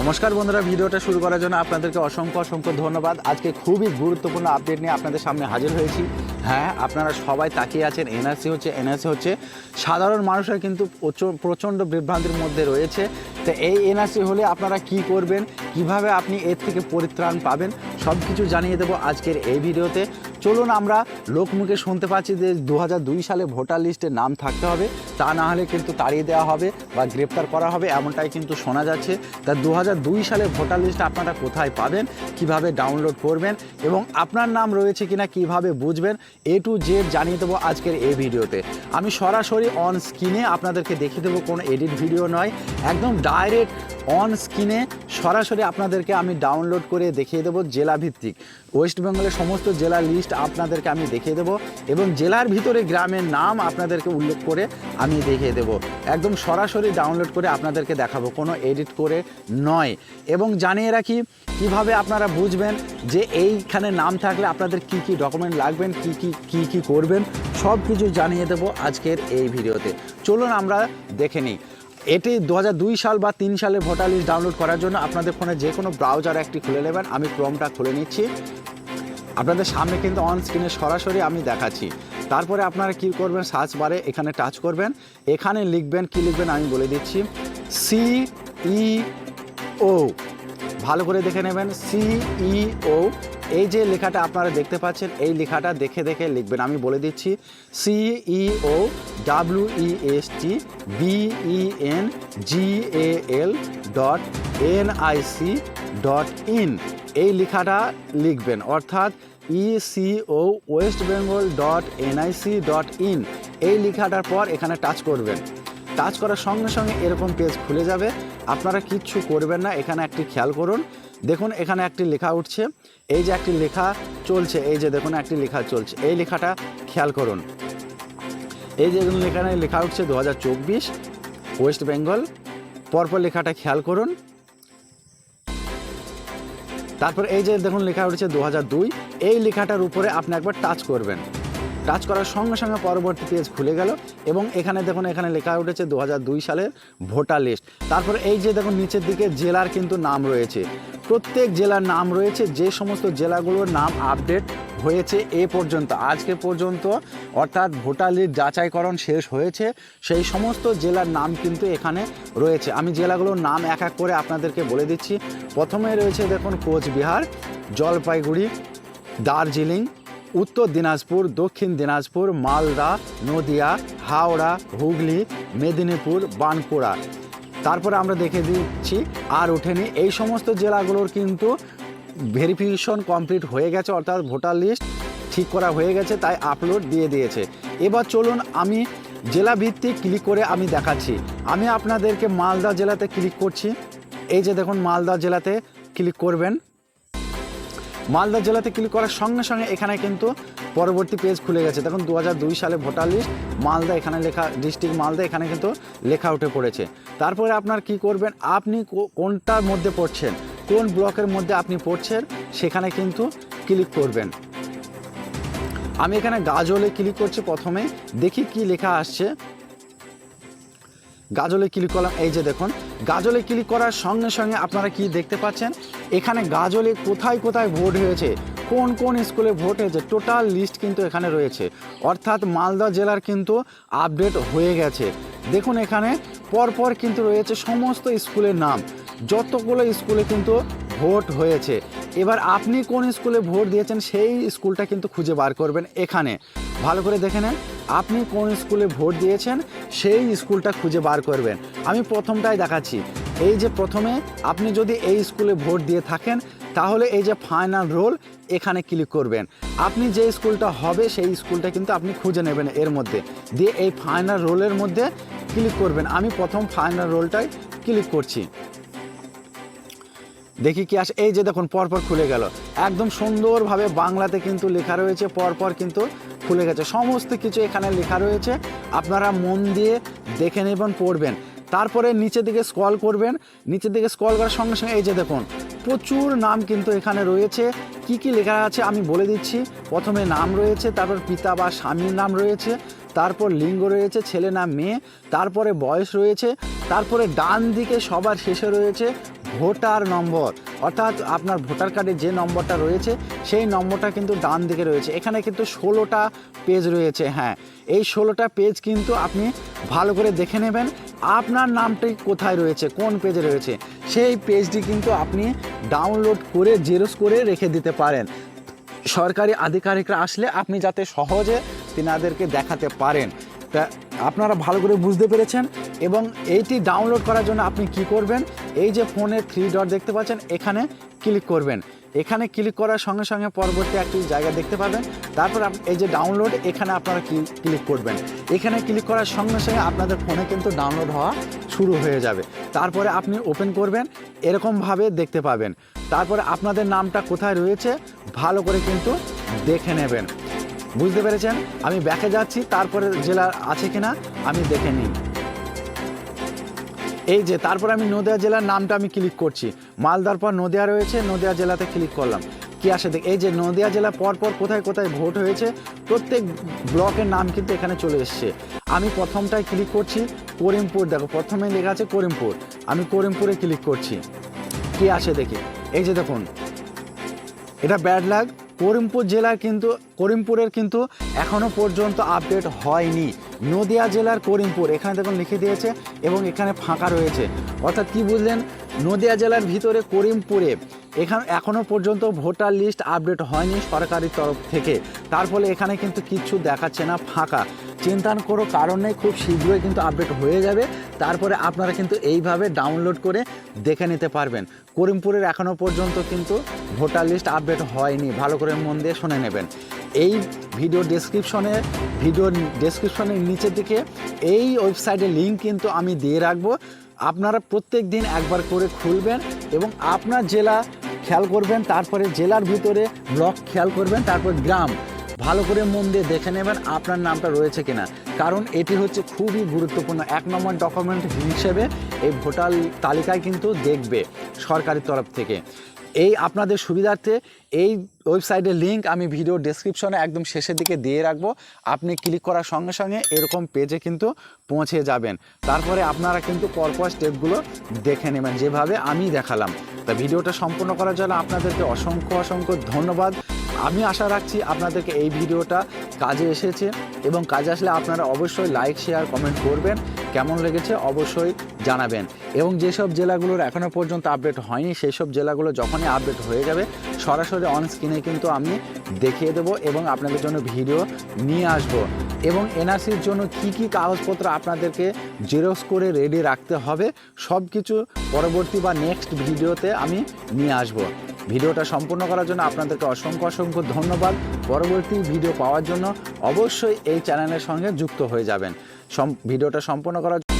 নমস্কার বন্ধুরা, ভিডিওটা শুরু করার জন্য আপনাদেরকে অসংখ্য অসংখ্য ধন্যবাদ। আজকে খুবই গুরুত্বপূর্ণ আপডেট নিয়ে আপনাদের সামনে হাজির হয়েছি। হ্যাঁ আপনারা সবাই তাকিয়ে আছেন। এনআরসি হচ্ছে এনআরসি হচ্ছে। সাধারণ মানুষের কিন্তু প্রচণ্ড বিভ্রান্তির মধ্যে রয়েছে। তো এই এনআরসি হলে আপনারা কি করবেন? কীভাবে আপনি এর থেকে পরিত্রাণ পাবেন? সব কিছু জানিয়ে দেবো আজকের এই ভিডিওতে। চলুন আমরা লোকমুখে শুনতে পাচ্ছি যে দু হাজার দুই সালে ভোটার লিস্টে নাম থাকতে হবে। তা না হলে কিন্তু তাড়িয়ে দেওয়া হবে বা গ্রেপ্তার করা হবে, এমনটাই কিন্তু শোনা যাচ্ছে। তা দু হাজার দুই সালে ভোটার লিস্ট আপনারা কোথায় পাবেন? কীভাবে ডাউনলোড করবেন? এবং আপনার নাম রয়েছে কিনা কীভাবে বুঝবেন? এ টু জেড জানিয়ে দেবো আজকের এই ভিডিওতে। আমি সরাসরি অন স্ক্রিনে আপনাদেরকে দেখিয়ে দেবো কোনো এডিট ভিডিও নয়। একদম ডাইরেক্ট অন স্ক্রিনে সরাসরি আপনাদেরকে আমি ডাউনলোড করে দেখিয়ে দেবো জেলা ভিত্তিক ওয়েস্ট বেঙ্গলের সমস্ত জেলার লিস্ট আপনাদেরকে আমি দেখিয়ে দেবো এবং জেলার ভিতরে গ্রামের নাম আপনাদেরকে উল্লেখ করে আমি দেখিয়ে দেবো। একদম সরাসরি ডাউনলোড করে আপনাদেরকে দেখাবো, কোনো এডিট করে নয়। এবং জানিয়ে রাখি, কীভাবে আপনারা বুঝবেন যে এইখানে নাম থাকলে আপনাদের কি কি ডকুমেন্ট লাগবেন, কি কি কি কি করবেন সব কিছু জানিয়ে দেবো আজকের এই ভিডিওতে। চলুন আমরা দেখে নিই। এটি দু হাজার দুই সাল বা তিন সালে ভোটার লিস্ট ডাউনলোড করার জন্য আপনাদের ফোনে যে কোনো ব্রাউজার একটি খুলে নেবেন। আমি ক্রোমটা খুলে নিচ্ছি। আপনাদের সামনে কিন্তু অন স্ক্রিনে সরাসরি আমি দেখাচ্ছি। তারপরে আপনারা কি করবেন? সার্চ বারে এখানে টাচ করবেন। এখানে লিখবেন, কি লিখবেন আমি বলে দিচ্ছি। সি ই ও ভালো করে দেখে নেবেন। সিইও এই যে লেখাটা আপনারা দেখতে পাচ্ছেন, এই লেখাটা দেখে দেখে লিখবেন। আমি বলে দিচ্ছি CEO W E S T B E N G A L dot N I C dot in এই লেখাটা লিখবেন, অর্থাৎ ECO west Bengal dot NIC dot in এই লেখাটার পর এখানে টাচ করবেন। টাচ করার সঙ্গে সঙ্গে এরকম পেজ খুলে যাবে। আপনারা কিচ্ছু করবেন না, এখানে একটি খেয়াল করুন। দেখুন, এখানে একটি লেখা উঠছে। এই যে একটি লেখা চলছে, এই যে দেখুন, একটি লেখা চলছে। এই লেখাটা খেয়াল করুন। এই যে দেখুন, এখানে লেখা উঠছে দু হাজার চব্বিশ, ওয়েস্ট বেঙ্গল। পরপর লেখাটা খেয়াল করুন। তারপর এই যে দেখুন, লেখা উঠছে দু হাজার দুই। এই লেখাটার উপরে আপনি একবার টাচ করবেন। টাচ করার সঙ্গে সঙ্গে পরবর্তী পেজ খুলে গেল এবং এখানে দেখুন, এখানে লেখা উঠেছে দু সালের ভোটার লিস্ট। তারপর এই যে দেখুন, নিচের দিকে জেলার কিন্তু নাম রয়েছে। প্রত্যেক জেলার নাম রয়েছে, যে সমস্ত জেলাগুলোর নাম আপডেট হয়েছে এ পর্যন্ত। আজকে পর্যন্ত অর্থাৎ ভোটার লিস্ট যাচাইকরণ শেষ হয়েছে, সেই সমস্ত জেলার নাম কিন্তু এখানে রয়েছে। আমি জেলাগুলোর নাম এক এক করে আপনাদেরকে বলে দিচ্ছি। প্রথমে রয়েছে দেখুন, কোচবিহার, জলপাইগুড়ি, দার্জিলিং উত্তর দিনাজপুর, দক্ষিণ দিনাজপুর, মালদা, নদিয়া, হাওড়া, হুগলি, মেদিনীপুর, বাঁকুড়া। তারপরে আমরা দেখে দিচ্ছি আর ওঠেনি। এই সমস্ত জেলাগুলোর কিন্তু ভেরিফিকেশন কমপ্লিট হয়ে গেছে, অর্থাৎ ভোটার লিস্ট ঠিক করা হয়ে গেছে, তাই আপলোড দিয়ে দিয়েছে। এবার চলুন আমি জেলা ভিত্তিক ক্লিক করে আমি দেখাচ্ছি। আমি আপনাদেরকে মালদা জেলাতে ক্লিক করছি। এই যে দেখুন, মালদা জেলাতে ক্লিক করবেন। মালদা জেলাতে ক্লিক করার সঙ্গে সঙ্গে এখানে কিন্তু পরবর্তী পেজ খুলে গেছে। দেখুন দু হাজার দুই সালে ভোটার লিস্ট মালদা এখানে লেখা ডিস্ট্রিক্ট মালদা এখানে কিন্তু লেখা উঠে পড়েছে। তারপরে আপনার কি করবেন? আপনি কোনটার মধ্যে পড়ছেন? কোন ব্লকের মধ্যে আপনি পড়ছেন? সেখানে কিন্তু ক্লিক করবেন। আমি এখানে গাজলে ক্লিক করছি প্রথমে। দেখি কি লেখা আসছে। গাজলে ক্লিক করলাম। এই যে দেখুন, গাজলে ক্লিক করার সঙ্গে সঙ্গে আপনারা কি দেখতে পাচ্ছেন? এখানে গাজলে কোথায় কোথায় ভোট হয়েছে, কোন কোন স্কুলে ভোট হয়েছে, টোটাল লিস্ট কিন্তু এখানে রয়েছে। অর্থাৎ মালদা জেলার কিন্তু আপডেট হয়ে গেছে। দেখুন এখানে পরপর কিন্তু রয়েছে সমস্ত স্কুলের নাম। যতগুলো স্কুলে কিন্তু ভোট হয়েছে। এবার আপনি কোন স্কুলে ভোট দিয়েছেন, সেই স্কুলটা কিন্তু খুঁজে বার করবেন এখানে। ভালো করে দেখে নেন, আপনি কোন স্কুলে ভোট দিয়েছেন, সেই স্কুলটা খুঁজে বার করবেন। আমি প্রথমটাই দেখাচ্ছি। এই যে প্রথমে আপনি যদি এই স্কুলে ভোট দিয়ে থাকেন, তাহলে এই যে ফাইনাল রোল এখানে ক্লিক করবেন। আপনি যে স্কুলটা হবে, সেই স্কুলটা কিন্তু আপনি খুঁজে নেবেন এর মধ্যে। দিয়ে এই ফাইনাল রোলের মধ্যে ক্লিক করবেন। আমি প্রথম ফাইনাল রোলটাই ক্লিক করছি। দেখি কি আসে। এই যে দেখুন, পরপর খুলে গেল। একদম সুন্দরভাবে বাংলাতে কিন্তু লেখা রয়েছে, পরপর কিন্তু খুলে গেছে। সমস্ত কিছু এখানে লেখা রয়েছে। আপনারা মন দিয়ে দেখে নেবেন, পড়বেন। তারপরে নিচের দিকে স্কল করবেন, নিচের দিকে স্কল করার সঙ্গে সঙ্গে এই যে দেখুন, প্রচুর নাম কিন্তু এখানে রয়েছে। কি কি লেখা আছে আমি বলে দিচ্ছি। প্রথমে নাম রয়েছে, তারপর পিতা বা স্বামীর নাম রয়েছে, তারপর লিঙ্গ রয়েছে, ছেলে না মেয়ে, তারপরে বয়স রয়েছে, তারপরে ডান দিকে সবার শেষে রয়েছে ভোটার নম্বর। অর্থাৎ আপনার ভোটার কার্ডে যে নম্বরটা রয়েছে, সেই নম্বরটা কিন্তু ডান দিকে রয়েছে। এখানে কিন্তু ষোলোটা পেজ রয়েছে হ্যাঁ। এই ষোলোটা পেজ কিন্তু আপনি ভালো করে দেখে নেবেন আপনার নামটি কোথায় রয়েছে, কোন পেজে রয়েছে। সেই পেজটি কিন্তু আপনি ডাউনলোড করে জেরক্স করে রেখে দিতে পারেন। সরকারি আধিকারিকরা আসলে আপনি যাতে সহজে তিনাদেরকে দেখাতে পারেন। তা আপনারা ভালো করে বুঝতে পেরেছেন এবং এইটি ডাউনলোড করার জন্য আপনি কি করবেন? এই যে ফোনে থ্রি ডট দেখতে পাচ্ছেন, এখানে ক্লিক করবেন। এখানে ক্লিক করার সঙ্গে সঙ্গে পরবর্তী একটি জায়গা দেখতে পাবেন। তারপর এই যে ডাউনলোড এখানে আপনারা ক্লিক করবেন। এখানে ক্লিক করার সঙ্গে সঙ্গে আপনাদের ফোনে কিন্তু ডাউনলোড হওয়া শুরু হয়ে যাবে। তারপরে আপনি ওপেন করবেন, এরকমভাবে দেখতে পাবেন। তারপরে আপনাদের নামটা কোথায় রয়েছে, ভালো করে কিন্তু দেখে নেবেন। বুঝতে পেরেছেন? আমি ব্যাকে যাচ্ছি, তারপরে জেলা আছে কিনা, আমি দেখে নিই। এই যে, তারপর আমি নদিয়া জেলার নামটা আমি ক্লিক করছি। মালদার পর নদিয়া রয়েছে, নদিয়া জেলাতে ক্লিক করলাম। কি আসে দেখ, এই যে, নদিয়া জেলা পরপর কোথায় কোথায় ভোট হয়েছে, প্রত্যেক ব্লকের নাম কিন্তু এখানে চলে এসছে। আমি প্রথমটায় ক্লিক করছি, করিমপুর, দেখো প্রথমে লেখা আছে করিমপুর। আমি করিমপুরে ক্লিক করছি। কি আসে দেখি, এই যে দেখুন, এটা ব্যাড লাগ করিমপুর জেলার কিন্তু, করিমপুরের কিন্তু এখনও পর্যন্ত আপডেট হয়নি। নদিয়া জেলার করিমপুর, এখানে দেখুন লিখে দিয়েছে এবং এখানে ফাঁকা রয়েছে। অর্থাৎ কি বুঝলেন? নদিয়া জেলার ভিতরে করিমপুরে এখানে এখনও পর্যন্ত ভোটার লিস্ট আপডেট হয়নি সরকারি তরফ থেকে। তার ফলে এখানে কিন্তু কিচ্ছু দেখাচ্ছে না ফাঁকা। চিন্তার কোনো কারণ খুব শীঘ্রই কিন্তু আপডেট হয়ে যাবে। তারপরে আপনারা কিন্তু এইভাবে ডাউনলোড করে দেখে নিতে পারবেন। করিমপুরের এখনও পর্যন্ত কিন্তু ভোটার লিস্ট আপডেট হয়নি। ভালো করে মন দিয়ে শুনে নেবেন। এই ভিডিও ডেসক্রিপশনে ভিডিও ডেসক্রিপশনের নিচের দিকে এই ওয়েবসাইটের লিঙ্ক কিন্তু আমি দিয়ে রাখব। আপনারা প্রত্যেক দিন একবার করে খুলবেন এবং আপনার জেলা খেয়াল করবেন, তারপরে জেলার ভিতরে ব্লক খেয়াল করবেন, তারপর গ্রাম। ভালো করে মন দিয়ে দেখে নেবেন আপনার নামটা রয়েছে কিনা। কারণ এটি হচ্ছে খুবই গুরুত্বপূর্ণ এক নম্বর ডকুমেন্ট হিসেবে এই ভোটার তালিকায় কিন্তু দেখবে সরকারি তরফ থেকে। এই আপনাদের সুবিধার্থে এই ওয়েবসাইটের লিঙ্ক আমি ভিডিও ডেসক্রিপশনে একদম শেষের দিকে দিয়ে রাখব। আপনি ক্লিক করার সঙ্গে সঙ্গে এরকম পেজে কিন্তু পৌঁছে যাবেন। তারপরে আপনারা কিন্তু পরপর স্টেপগুলো দেখে নেবেন। যেভাবে আমি দেখালাম। তা ভিডিওটা সম্পূর্ণ করার জন্য আপনাদেরকে অসংখ্য অসংখ্য ধন্যবাদ। আমি আশা রাখছি আপনাদেরকে এই ভিডিওটা কাজে এসেছে এবং কাজে আসলে আপনারা অবশ্যই লাইক শেয়ার কমেন্ট করবেন। কেমন লেগেছে অবশ্যই জানাবেন। এবং যেসব জেলাগুলোর এখনও পর্যন্ত আপডেট হয়নি সেই সব জেলাগুলো যখনই আপডেট হয়ে যাবে, সরাসরি অন স্ক্রিনে কিন্তু আমি দেখিয়ে দেবো এবং আপনাদের জন্য ভিডিও নিয়ে আসব। এবং এনআরসির জন্য কি কি কাগজপত্র আপনাদেরকে জেরক্স করে রেডি রাখতে হবে সব কিছু পরবর্তী বা নেক্সট ভিডিওতে আমি নিয়ে আসব। ভিডিওটা সম্পূর্ণ করার জন্য আপনাদেরকে অসংখ্য অসংখ্য ধন্যবাদ। পরবর্তী ভিডিও পাওয়ার জন্য অবশ্যই এই চ্যানেলের সঙ্গে যুক্ত হয়ে যাবেন। ভিডিওটা সম্পূর্ণ করার